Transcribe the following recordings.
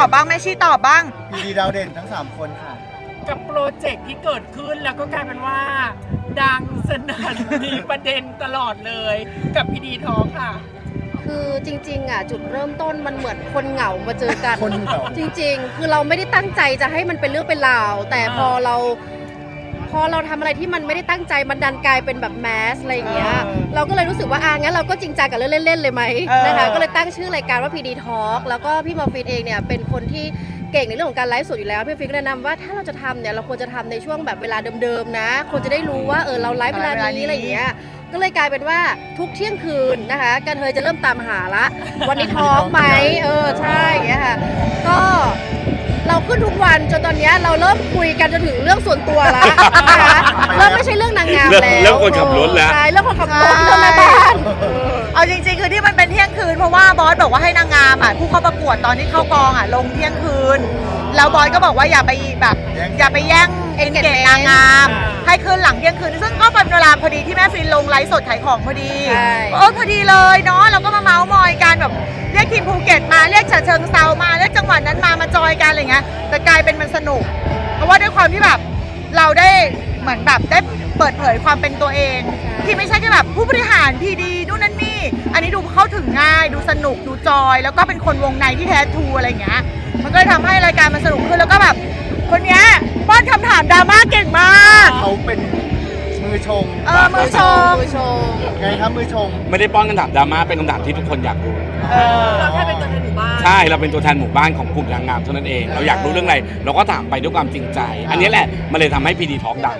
อบบ้างแม่ชีตอบบ้างพีดีดาวเด่นทั้ง 3 คนค่ะ กับโปรเจกต์ที่เกิดขึ้นแล้วก็กลายเป็นว่า ดังสนั่นมีประเด็นตลอดเลย กับพีดีทอค่ะ คือจริงๆอะจุดเริ่มต้นมันเหมือนคนเหงามาเจอกัน คนเหงา จริง ๆ คือเราไม่ได้ตั้งใจจะให้มันเป็นเรื่องเป็นราวแต่พอเรา พอเราทำอะไรที่มันไม่ได้ตั้งใจมันดันกลายเป็นแบบแมสอะไรอย่างเงี้ยเออเราก็เลยรู้สึกว่าอ่างั้นเราก็จริงจังกับเรื่องเล่นๆเลยไหมเออ นะคะก็เลยตั้งชื่อรายการว่า PD Talk แล้วก็พี่มอร์ฟินเองเนี่ยเป็นคนที่เก่งในเรื่องของการไลฟ์สดอยู่แล้วพี่ฟิกแนะนำว่าถ้าเราจะทำเนี่ยเราควรจะทำในช่วงแบบเวลาเดิมๆนะคนจะได้รู้ว่าเออเราไลฟ์เวลานี้อะไรอย่างเงี้ยก็เลยกลายเป็นว่าทุกเที่ยงคืนนะคะกันเทยจะเริ่มตามหาละ วันนี้ท้องไหมเออใช่อย่างเงี้ยค่ะก็ เราขึ้นทุกวันจนตอนเนี้ยเราเริ่มคุยกันจนถึงเรื่องส่วนตัวละนะคะเริ่มไม่ใช่เรื่องนางงามเรื่องแล้วเรื่องคนขับรถแล้ว ใช่เรื่องคนขับรถเรื่องแม่บ้านเอาจริงๆ คือที่มันเป็นเที่ยงคืนเพราะว่าบอสบอกว่าให้นางงามอะผู้เข้าประกวดตอนที่เข้ากองอะลงเที่ยงคืนแล้วบอสก็บอกว่าอย่าไปแบบแย่งอย่าไปแย่งเอ็นเกจนางงามอ่าให้คืนหลังเที่ยงคืน ซึ่งก็เป็นเวลาพอดีที่แม่ฟินลงไลฟ์สดขายของพอดีใช่ เออพอดีเลยเนาะเราก็มาเมาส์มอยกันแบบเรียกทีมภูเก็ตมาเรียกฉะเชิงเซามาเรียกจังหวัดนั้นมามาจอยกันอะไรเงี้ยแต่กลายเป็นมันสนุก เพราะว่าด้วยความที่แบบเราได้เหมือนแบบได้เปิดเผยความเป็นตัวเอง ที่ไม่ใช่แค่แบบผู้บริหารพีดีนู่นนั่นนี่ อันนี้ดูเข้าถึงง่ายดูสนุกดูจอย แล้วก็เป็นคนวงในที่แท้ทรูอะไรเงี้ยมันก็เลยทำให้รายการมันสนุกขึ้นแล้วก็แบบคนเนี้ยป้อนคำถามดราม่าเก่งมาก เขาเป็น มือชงเออมือชมมือชมไงครับมือชงไม่ได้ป้อนคำถามดราม่าเป็นคำถามที่ทุกคนอยากรู้ เออเราแค่เป็นตัวแทนหมู่บ้านใช่เราเป็นตัวแทนหมู่บ้านของกลุ่มนางงามเท่านั้นเอง เราอยากรู้เรื่องอะไร เราก็ถามไปด้วยความจริงใจ อันนี้แหละมันเลยทำให้พีดีท็อกดัง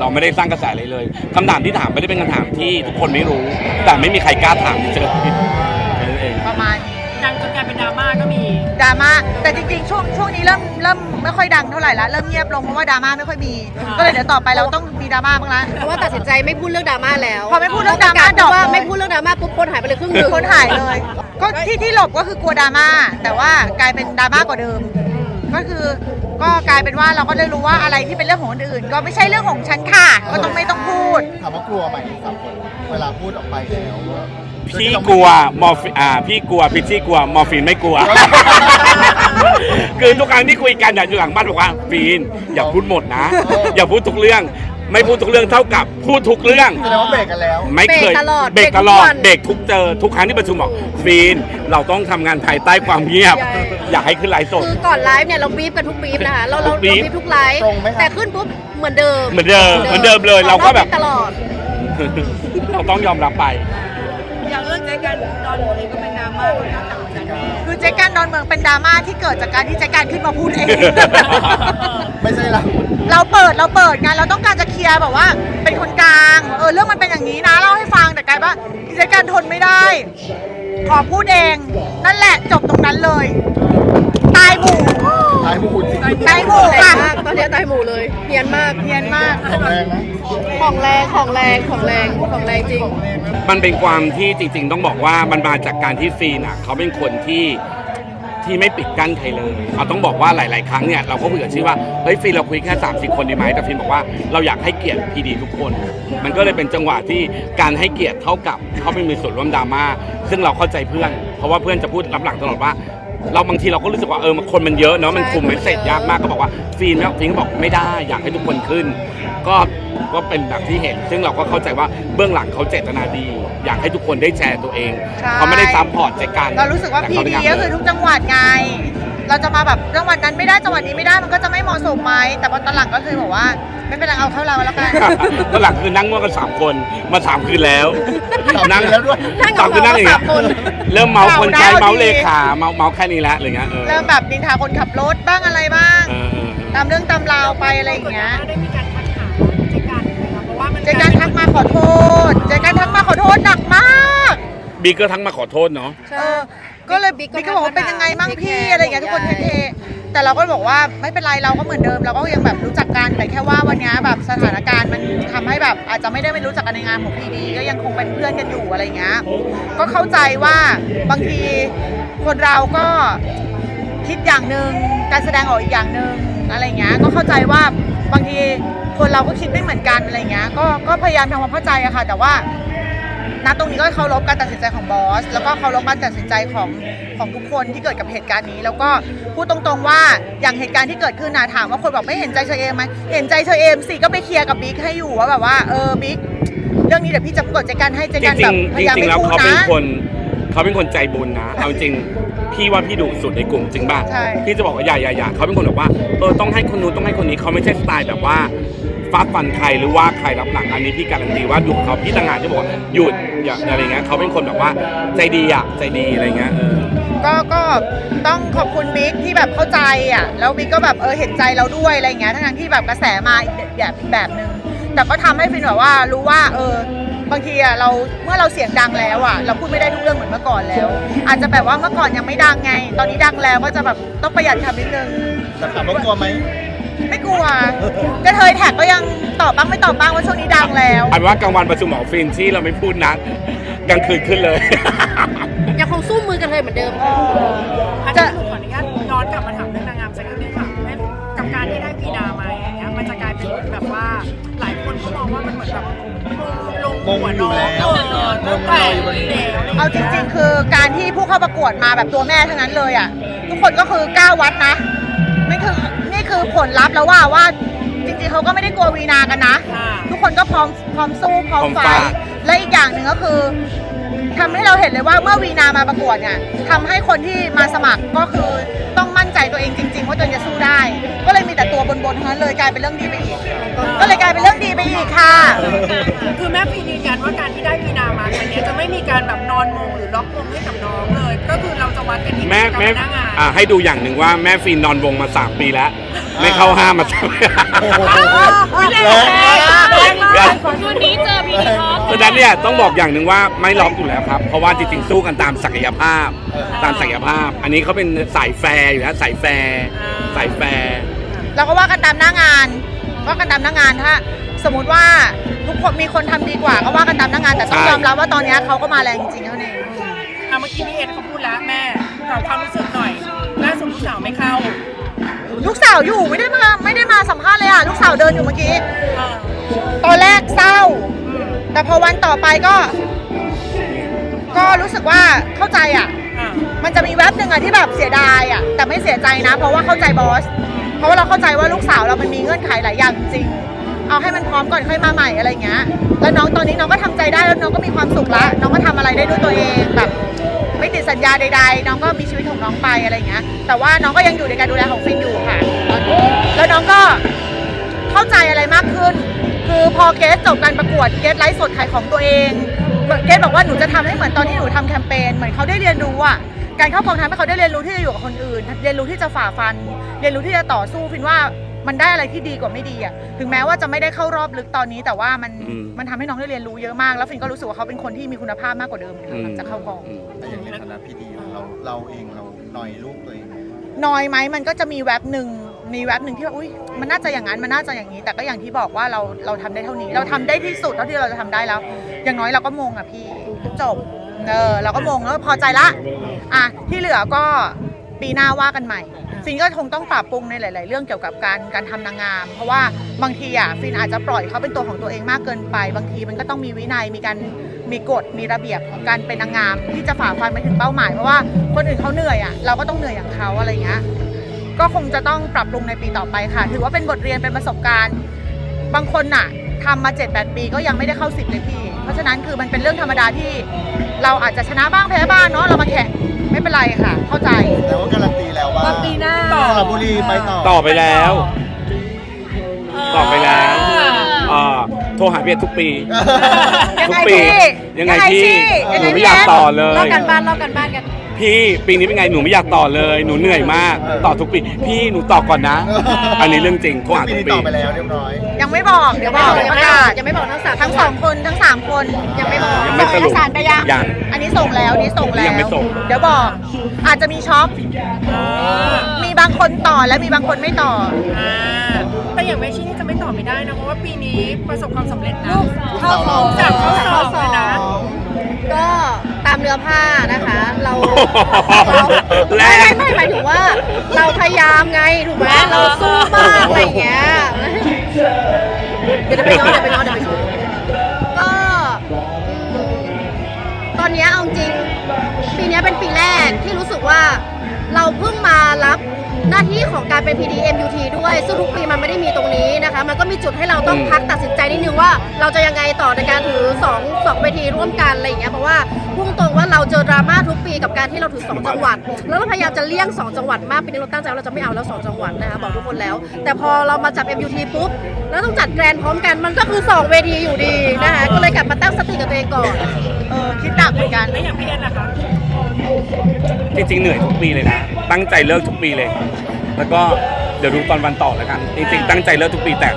เราไม่ได้สร้างกระแสอะไรเลยคำถามที่ถามไม่ได้เป็นคำถามที่ทุกคนไม่รู้ แต่ไม่มีใครกล้าถามเฉยๆนั่นเอ ดราม่าแต่จริงๆ ช่วงช่วงนี้เริ่มเริ่มไม่ค่อยดังเท่าไหร่ละเริ่มเงียบลงเพราะว่าดราม่าไม่ค่อยมี ก็เลยเดี๋ยวต่อไปเราต้องมีดราม่าบ้างละ เพราะว่าตัดสินใจไม่พูดเรื่องดราม่าแล้วพอไม่พูดเรื่องดราม่าปะกศดรอปว่าเลยไม่พูดเรื่องดราม่าปุ๊บคนหายไปเลยครึ่งหนึ่งคนหายเลย ก็ที่ที่หลบก็คือกลัวดราม่าแต่ว่ากลายเป็นดราม่ากว่าเดิม ก็คือก็กลายเป็นว่าเราก็ได้รู้ว่าอะไรที่เป็นเรื่องของคนอื่น ก็ไม่ใช่เรื่องของฉันค่ะ ก็ต้องไม่ต้องพูด ถามว่ากลัวไหมสามคน เวลาพูดออกไปแล้ว พี่กลัวมอร์ฟินอ่าพี่กลัวพิชชี่กลัวมอร์ฟินไม่กลัว คือทุกครั้งที่คุยกันอยู่หลังบ้านบอกว่าฟีนอย่าพูดหมดนะ อย่าพูดทุกเรื่อง ไม่พูดทุกเรื่องเท่ากับพูดทุกเรื่อง แสดงว่าเบรกกันแล้ว ไม่เคยเบรกตลอดเบรกตลอดเบรกทุกวันเบรกทุกเจอทุกครั้งที่ประชุมบอกฟีนเราต้องทำงานภายใต้ความเงียบใช่อยากให้ขึ้นไลฟ์สด คือก่อนไลฟ์เนี่ยเราบีฟกันทุกบีฟนะคะเราเราทุกบีเราฟบีฟทุกไลฟ์ตรงไหมครับ แต่ขึ้นปุ๊บเหมือนเดิมเหมือนเดิมเหมือนเดิมเลยเราก็แบบ ตลอด เราต้องยอมรับไป กันดอนเองก็เป็นดราม่าคนต่างจากแม่คือเจ๊การดอนเมืองเป็นดราม่าที่เกิดจากการที่เจ๊การขึ้นมาพูดเอง ไม่ใช่ละเราเปิดเราเปิดไงานเราต้องการจะเคลียร์แบบว่า เป็นคนกลางเออเรื่องมันเป็นอย่างนี้นะเล่าให้ฟังแต่กลายว่าดิฉันการทนไม่ได้ ขอพูดเอง นั่นแหละจบตรงนั้นเลย ตายหมู่ตายหมูจริงตายหมู่แรงค่ะมากตอนนี้ตายหมู่เลยเฮียนมากเนียนมาก ของแรงนะของแรงของแรงของแรงของแรงจริง มันเป็นความที่จริง ๆ ต้องบอกว่ามันมาจากการที่ฟีนอะเขาเป็นคนที่ที่ไม่ปิดกั้นใครเลย เอาต้องบอกว่าหลาย ๆ ครั้งเนี่ยเราก็คุยกับชื่อว่า เฮ้ยฟีนเราคุยแค่ 3 0 คนดีไหมแต่ฟีนบอกว่าเราอยากให้เกียรติพีดีทุกคน มันก็เลยเป็นจังหวะที่การให้เกียรติเท่ากับเขาไม่มีส่วนร่วมดราม่า ซึ่งเราเข้าใจเพื่อน เพราะว่าเพื่อนจะพูดรับหลังตลอดว่า เราบางทีเราก็รู้สึกว่าเออมันคนมันเยอะเนาะมันคุมไม่เสร็จยากมากก็บอกว่าฟีนแล้วฟีนก็บอกไม่ได้อยากให้ทุกคนขึ้น ก็ก็เป็นแบบที่เห็น ซึ่งเราก็เข้าใจว่าเบื้องหลังเขาเจตนาดี อยากให้ทุกคนได้แชร์ตัวเองใช่เขาไม่ได้ซัพพอร์ตใจกันเรารู้สึกว่าแต่พีเขาดียากก็คือทุกจังหวัดไง เราจะมาแบบจังหวัดนั้นไม่ได้จังหวัดนี้ไม่ได้มันก็จะไม่เหมาะสมไหมแต่พอตอนหลังก็คือบอกว่า ไม่เป็นไรเอาเข้าเราแล้วกัน ตอนหลังคือนั่งง่วงกันสามคนมาสามคืนแล้วสามคืนแล้วด้วยนั่งสามคืนนั่งอย่างเงี้ยสามคนเริ่มเมาคนใช้เมาได้เมาเลขาเมาเมาแค่นี้แล้วอะไรเงี้ยเออเริ่มแบบนินทาคนขับรถบ้างอะไรบ้างเออเออเออตามเรื่องตามราวไปอะไรอย่างเงี้ยได้มีการทักหาเจ๊กันไหมคะเพราะว่ามันเจการทักมาขอโทษเจการทักมาขอโทษหนักมาก บีก็ทั้งมาขอโทษเนาะใช่เออ ก็เลยบิ๊บิ๊กกก็ก็บอกว่าทัเป็นกมายังไงมั่งเทคพี่แคร์อะไรอย่างเงี้ยทุกคนใหญ่เทๆแต่เราก็บอกว่าไม่เป็นไรเราก็เหมือนเดิมเราก็ยังแบบรู้จักกันแต่แค่ว่าวันเนี้ยแบบสถานการณ์มันทำให้แบบอาจจะไม่ได้ไม่รู้จักกันในงานของพีดีก็ยังคงเป็นเพื่อนกันอยู่อะไรอย่างเงี้ยก็เข้าใจว่าบางทีคนเราก็คิดอย่างหนึ่งการแสดงออกอีกอย่างหนึ่งอะไรเงี้ยก็เข้าใจว่าบางทีคนเราก็คิดไม่เหมือนกันอะไรเงี้ยก็ก็พยายามทำความเข้าใจอะค่ะ แต่ว่า ณตรงนี้ก็เคารพการตัดสินใจของบอส แล้วก็เคารพการตัดสินใจของของทุกคนที่เกิดกับเหตุการณ์นี้ แล้วก็พูดตรงๆว่าอย่างเหตุการณ์ที่เกิดขึ้นนะถามว่าคนบอกไม่เห็นใจเชอเอมไหมเห็นใจเชอเอมสิก็ไปเคลียร์กับบิ๊กให้อยู่ว่าแบบว่าเออบิ๊กเรื่องนี้เดี๋ยวพี่จะกดใจกันให้ใจจกันริแบงบๆพจยายามริงๆไม่แล้วพูดเขาเป็นนะ คนเขาเป็นคนใจบุญนะเอาจริงพี่ว่าพี่ดุสุดในกลุ่มจริงป่ะใช่ พี่จะบอกว่าอย่าอย่าอย่าเขาเป็นคนแบบว่าเออต้องให้คนนู้นต้องให้คนนี้เขาไม่ใช่สไตล์แบบว่า ฟาดฟันใครหรือว่าใครรับหลังอันนี้พี่การันตีว่าดุเขาพี่ต่างหากที่บอกว่าหยุดอย่าอะไรเงี้ยเขาเป็นคนแบบว่าใจดีอะใจดีอะไรเงี้ยเออ ก็ก็ต้องขอบคุณบิ๊กที่แบบเข้าใจอะแล้วบิ๊กก็แบบเออเห็นใจเราด้วยอะไรอย่างเงี้ยทั้งๆที่แบบกระแสมาอีกแบบอีกแบบหนึ่งแต่ก็ทำให้ฟินแบบว่ารู้ว่าเออบางทีอะเราเมื่อเราเสียงดังแล้วอะเราพูดไม่ได้ทุกเรื่องเหมือนเมื่อก่อนแล้ว อาจจะแบบว่าเมื่อก่อนยังไม่ดังไง ตอนนี้ดังแล้วก็จะแบบต้องประหยัดคำนิดนึง แต่ถามว่ากลัวไหม ไม่กลัวกระเทยแท็กก็ยังตอบบ้างไม่ตอบบ้างว่าช่วงนี้ดังแล้ว อันว่ากลางวันประชุมหมอฟินที่เราไม่พูดนะกลางคืนขึ้นเลย ยังคงสู้มือกันเลยเหมือนเดิมค่ะอาจารย์ขออนุญาตย้อนกลับมาถามเรื่องนางงามสักนิดนึงค่ะแม่กับการที่ได้ปีนามาอย่างเงี้ยมันจะกลายเป็นเหมือนแบบว่าหลายคนก็มองว่ามันเหมือนแบบลงหัวน้องเออตั้งแต่อยู่แล้วเอาจริง ๆ คือการที่ผู้เข้าประกวดมาแบบตัวแม่ทั้งนั้นเลยอะทุกคนก็คือก้าววัดนะนี่ คือนี่คือผลลัพธ์แล้วว่าว่าจริงๆเขาก็ไม่ได้กลัววีนากันนะค่ะทุกคนก็พร้อมพร้อมสู้พร้อมพร้อมไฟฟาดท์และอีกอย่างหนึ่งก็คือทำให้เราเห็นเลยว่าเมื่อวีนามาประกวดเนี่ยทำให้คนที่มาสมัครก็คือต้องมั่นใจตัวเองจริงๆว่าตัวเองจะสู้ได้ ก็เลยมีแต่ตัวบนๆทั้งนั้นเลยกลายเป็นเรื่องดีไปอีก ก็เลยกลายเป็นเรื่องดีไปอีกค่ะ คือแม่ปียืนยันว่าการที่ได้ปีนามาครั้งเนี้ยจะไม่มีการแบบนอนมงหรือล็อกมงให้กับน้องเลย ก็คือเราจะวัดกันที่แม่กับแม่หน้างานอ่าให้ดูอย่างหนึ่งว่าแม่ฟินนอนวงมา 3 ปีแล้ว ไม่เข้าห้ามมาสักโอ้โหแรงแรงมากคืนนี้เจอพีดีท็อป เพราะฉะนั้นเนี่ยต้องบอกอย่างหนึ่งว่าไม่ล็อกอยู่แล้วครับ เพราะว่าจริงๆสู้กันตามศักยภาพ ตามศักยภาพ อันนี้เขาเป็นสายแฟร์อยู่แล้วสายแฟร์สายแฟร์ เราก็ว่ากันตามหน้างาน ว่ากันตามหน้างานถ้า สมมติว่าทุกคนมีคนทำดีกว่าก็ว่ากันตามหน้างานแต่ต้องใช่ ยอมรับว่าตอนนี้เขาก็มาแรงจริงๆเท่านั้นเองอะเมื่อกี้พี่เอ็นเขาพูดแล้วแม่ขอความรู้สึกหน่อยล่าสุดลูกสาวไม่เข้าลูกสาวอยู่ไม่ได้มาไม่ได้มาสัมภาษณ์เลยอะลูกสาวเดินอยู่เมื่อกี้ เออตอนแรกเศร้าแต่พอวันต่อไปก็ ก็รู้สึกว่าเข้าใจอะ อะมันจะมีแว็บหนึ่งอะที่แบบเสียดายอะแต่ไม่เสียใจนะ เพราะว่าเข้าใจบอส เพราะว่าเราเข้าใจว่าลูกสาวเรามันมีเงื่อนไขหลายอย่างจริงเอาให้มันพร้อมก่อนค่อยมาใหม่อะไรเงี้ย แล้วน้องตอนนี้น้องก็ทำใจได้แล้วน้องก็มีความสุขละน้องก็ทำอะไรได้ด้วยตัวเองแบบไม่ติดสัญญาใดๆ น้องก็มีชีวิตของน้องไปอะไรเงี้ย แต่ว่าน้องก็ยังอยู่ในการดูแลของฟินอยู่ค่ะตอนนี้แล้วน้องก็เข้าใจอะไรมากขึ้น คือพอเกสจบการประกวดเกสไลฟ์สดขายของตัวเอง เกสบอกว่าหนูจะทำให้เหมือนตอนที่หนูทำแคมเปญ เหมือนเขาได้เรียนรู้อะ การเข้ากองทัพให้เขาได้เรียนรู้ที่จะอยู่กับคนอื่น เรียนรู้ที่จะฝ่าฟัน เรียนรู้ที่จะต่อสู้ฟินว่ามันได้อะไรที่ดีกว่าไม่ดีอะถึงแม้ว่าจะไม่ได้เข้ารอบลึกตอนนี้ แต่ว่ามันอืม มันทำให้น้องได้เรียนรู้เยอะมาก แล้วฟินก็รู้สึกว่าเขาเป็นคนที่มีคุณภาพมากกว่าเดิมเลยค่ะหลังจากเข้ากองอืมแต่อย่างในฐานะพี่ดีเราเราเองเราหน่อยลูกตัวเองไหมน้อยไหมมันก็จะมีแว็บหนึ่งมีแว็บหนึ่งที่ว่าอุ้ยมันน่าจะอย่างนั้นมันน่าจะอย่างนี้ แต่ก็อย่างที่บอกว่าเราเราทำได้เท่านี้ เราทำได้ที่สุดเท่าที่เราจะทำได้แล้ว อย่างน้อยเราก็มงอะพี่จบ เออเราก็มงแล้วพอใจละอะที่เหลือก็ปีหน้าว่ากันใหม่ ฟินก็คงต้องปรับปรุงในหลาย ๆ เรื่องเกี่ยวกับการการทำนางงาม เพราะว่าบางทีอะฟินอาจจะปล่อยเขาเป็นตัวของตัวเองมากเกินไป บางทีมันก็ต้องมีวินัยมีการมีกฎมีระเบียบของการเป็นนางงาม ที่จะฝ่าฟันไปถึงเป้าหมายเพราะว่าคนอื่นเขาเหนื่อยอะเราก็ต้องเหนื่อยอย่างเขาอะไรเงี้ยก็คงจะต้องปรับปรุงในปีต่อไปค่ะ ถือว่าเป็นบทเรียนเป็นประสบการณ์ บางคนน่ะทำมา 7-8 ปีก็ยังไม่ได้เข้าสิบเลยพี่ เพราะฉะนั้นคือมันเป็นเรื่องธรรมดาที่เราอาจจะชนะบ้างแพ้บ้างเนาะเรามาแข่งไม่เป็นไรค่ะ เข้าใจแต่ว่าการันตีแล้วว่าปีหน้า สระบุรีไปต่อต่อไปแล้ว ต่อไปแล้ว อ่าโทรหาพี่เอ็ดทุกปี ยังทุกไงปีพี่ยังไงยังไงพี่พี่หยังไงนูไม่พี่อยากแอนต่อเลลอยกกันบ้านลอกกันบ้านกัน พี่ปีนี้เป็นไงหนูไม่อยากต่อเลย หนูเหนื่อยมากเออต่อทุกปี พี่หนูต่อก่อนนะ อันนี้เรื่องจริงโทรหาปีทุกนี้ปี ต่อไปแล้วเรียบร้อยยังไม่บอก เดี๋ยวบอกยัเดี๋ยวงปไม่ระบอกกาศยังไม่บอกทั้งสามทั้งสองคนทั้งสามคนยังไม่บอกยังไม่ส่งสรุเอกปสารไปยังยัง อันนี้ส่งแล้วอันนี้ส่งแล้วยังไม่ส่ง เดี๋ยวบอก อาจจะมีช็อปมีบางคนต่อและมีบางคนไม่ต่อ อ่าแต่อย่างแม่ชีนี่จะไม่ตอบไม่ได้นะ เพราะว่าปีนี้ประสบความสำเร็จนะเข้าสองจากเข้าสองเลยนะ ก็ตาม เนื้อผ้านะคะ เราแรไม่ง ไม่ไม่หมายถึงว่า เราพยายามไงถูกไหมเราสู้มากอะไรเงี้ยเดี๋ยวไปย้อนเดี๋ยวไปย้อนเดี๋ยวไปย้อนก็ตอนเนี้ยเอาจริง ปีนี้เป็นปีแรกที่รู้สึกว่า เราเพิ่งมารับ หน้าที่ของการเป็น PD MUT ด้วยซึ่งทุกปีมันไม่ได้มีตรงนี้นะคะ มันก็มีจุดให้เราต้องอืมพักตัดสินใจนิดนึงว่า เราจะยังไงต่อในการถือ2 2เวทีร่วมกันอะไรอย่างเงี้ยเพราะว่าพุ่งตรงว่าเราเจอดราม่าทุกปีกับการที่เราถือ 2 จังหวัด แล้วเราพยายามจะเลี่ยง 2 จังหวัดมากปีนี้เราตั้งใจว่าเราจะไม่เอาแล้ว 2 จังหวัดนะคะบอกทุกคนแล้ว แต่พอเรามาจับ MUT ปุ๊บแล้วต้องจัดแกรนด์พร้อมกันมันก็คือ 2 เวทีอยู่ดีนะคะก็เลยกลับมาตั้งสติกับตัวเองก่อนเออคิดหนักเหมือนกัน แล้วอย่างพี่เอ็นนะคะ จริงๆเหนื่อยทุกปีเลยนะ ตั้งใจเลิกทุกปีเลย แล้วก็เดี๋ยวดูตอนวันต่อแล้วกัน จริงๆตั้งใจเลิกทุกปีแต่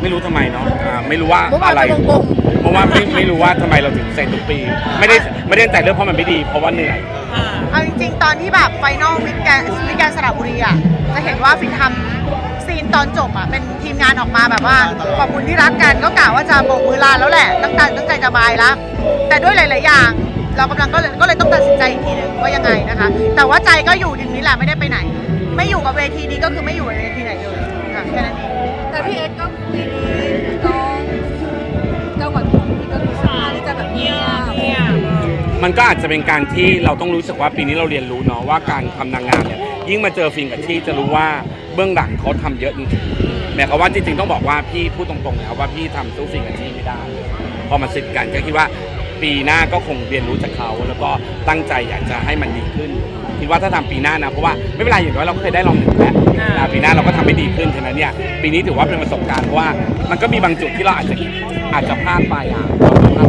ไม่รู้ทำไมเนาะอ่าไม่รู้ว่าเมื่อวานอะไรจะวงกลมเพราะว่าไม่ไม่รู้ว่าทำไมเราถึงเซ็นทุกปี ไม่ได้ไม่ได้ตั้งใจเลิกเพราะมันไม่ดี เพราะว่าเหนื่อยอ่าเอาจริงๆ ตอนที่แบบไฟนอลวิกแกนวิกแกนสระบุรีอะ จะเห็นว่าฟินทำซีนตอนจบอะ เป็นทีมงานออกมาแบบว่า ขอบคุณที่รักกันก็กล่าวว่าจะโบกมือลาแล้วแหละ ตั้งใจตั้งใจจะบายแล้วแต่ด้วยหลาย ๆ อย่าง เรากำลังก็เลยก็เลยต้องตัดสินใจอีกทีหนึ่งว่ายังไงนะคะ แต่ว่าใจก็อยู่ดินนี้แหละไม่ได้ไปไหน ไม่อยู่กับเวทีนี้ก็คือไม่อยู่กับเวทีไหนเลยค่ะแค่นั้นเองแต่พี่เอ็กก็ปีนี้น้องจังหวัดทุกที่ก็รู้สึกว่าที่จะแบบเงียบเนี่ยมันก็อาจจะเป็นการที่เราต้องรู้สึกว่าปีนี้เราเรียนรู้เนาะว่าการทำนางงามเนี่ยยิ่งมาเจอฟิล์มกับที่จะรู้ว่าเบื้องหลังเขาทำเยอะจริงๆหมายความว่าจริงๆต้องบอกว่าพี่พูดตรงๆนะครับว่าพี่ทำสู้ฟิล์มกับที่ไม่ได้พอมาสิทธิ์กันก็คิดว่า ปีหน้าก็คงเรียนรู้จากเขา แล้วก็ตั้งใจอยากจะให้มันดีขึ้นคิดว่าถ้าทำปีหน้านะเพราะว่าไม่เป็นไรอย่างน้อยเราก็เคยได้ลองหนึ่งแล้วนะปีหน้าเราก็ทำให้ดีขึ้นฉะนั้นเนี่ยปีนี้ถือว่าเป็นประสบการณ์เพราะว่ามันก็มีบางจุดที่เราอาจจะอาจจะพลาดไปอะเราก็พลาด